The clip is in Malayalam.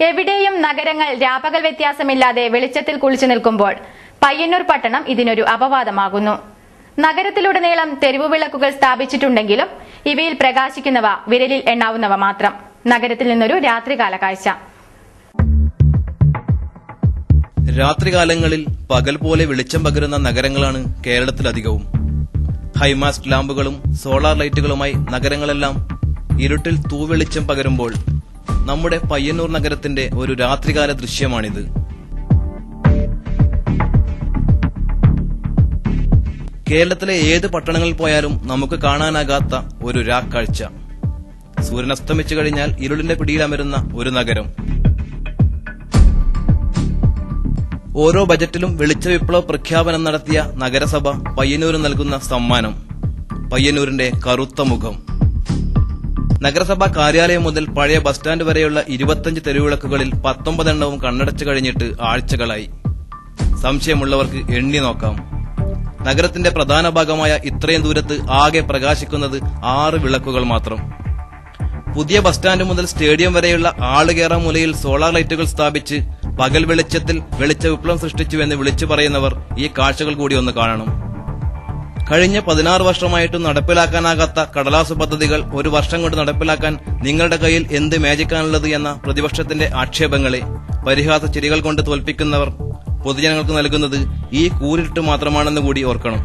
എവിടെയും നഗരങ്ങൾ രാപകൽ വ്യത്യാസമില്ലാതെ വെളിച്ചത്തിൽ കുളിച്ചു നിൽക്കുമ്പോൾ പയ്യന്നൂർ പട്ടണം ഇതിനൊരു അപവാദമാകുന്നു. നഗരത്തിലുടനീളം തെരുവു വിളക്കുകൾ സ്ഥാപിച്ചിട്ടുണ്ടെങ്കിലും ഇവയിൽ പ്രകാശിക്കുന്നവ വിരലിൽ എണ്ണാവുന്നവ മാത്രം. നഗരത്തിൽ നിന്നൊരു രാത്രികാല കാഴ്ച. രാത്രികാലങ്ങളിൽ പകൽ പോലെ വെളിച്ചം പകരുന്ന നഗരങ്ങളാണ് കേരളത്തിലധികവും. ഹൈമാസ്റ്റ് ലാമ്പുകളും സോളാർ ലൈറ്റുകളുമായി നഗരങ്ങളെല്ലാം ഇരുട്ടിൽ തൂവെളിച്ചം പകരുമ്പോൾ നമ്മുടെ പയ്യന്നൂർ നഗരത്തിന്റെ ഒരു രാത്രികാല ദൃശ്യമാണിത്. കേരളത്തിലെ ഏത് പട്ടണങ്ങളിൽ പോയാലും നമുക്ക് കാണാനാകാത്ത ഒരു രാക്കാഴ്ച. സൂര്യൻ അസ്തമിച്ചു കഴിഞ്ഞാൽ ഇരുളിന്റെ പിടിയിലമരുന്ന ഒരു നഗരം. ഓരോ ബജറ്റിലും വെളിച്ച വിപ്ലവ പ്രഖ്യാപനം നടത്തിയ നഗരസഭ പയ്യന്നൂരിന് നൽകുന്ന സമ്മാനം. പയ്യന്നൂരിന്റെ കറുത്ത മുഖം. നഗരസഭാ കാര്യാലയം മുതൽ പഴയ ബസ് സ്റ്റാൻഡ് വരെയുള്ള ഇരുപത്തഞ്ച് തെരുവിളക്കുകളിൽ പത്തൊമ്പതെണ്ണവും കണ്ണടച്ചു കഴിഞ്ഞിട്ട് ആഴ്ചകളായി. സംശയമുള്ളവർക്ക് എണ്ണി നോക്കാം. നഗരത്തിന്റെ പ്രധാന ഭാഗമായ ഇത്രയും ദൂരത്ത് ആകെ പ്രകാശിക്കുന്നത് ആറ് വിളക്കുകൾ മാത്രം. പുതിയ ബസ് സ്റ്റാൻഡ് മുതൽ സ്റ്റേഡിയം വരെയുള്ള ആളുകേറ മൂലയിൽ സോളാർ ലൈറ്റുകൾ സ്ഥാപിച്ച് പകൽ വെളിച്ചത്തിൽ വെളിച്ച വിപ്ലവം സൃഷ്ടിച്ചുവെന്ന് വിളിച്ചു പറയുന്നവർ ഈ കാഴ്ചകൾ കൂടി ഒന്ന് കാണണം. കഴിഞ്ഞ പതിനാറ് വർഷമായിട്ടും നടപ്പിലാക്കാനാകാത്ത കടലാസ് പദ്ധതികൾ ഒരു വർഷം കൊണ്ട് നടപ്പിലാക്കാൻ നിങ്ങളുടെ കയ്യിൽ എന്ത് മേജിക്കാനുള്ളത് എന്ന പ്രതിപക്ഷത്തിന്റെ ആക്ഷേപങ്ങളെ പരിഹാസ ചിരികൾ കൊണ്ട് തോൽപ്പിക്കുന്നവർ പൊതുജനങ്ങൾക്ക് നൽകുന്നത് ഈ കൂരിട്ട് മാത്രമാണെന്ന് കൂടി ഓർക്കണം.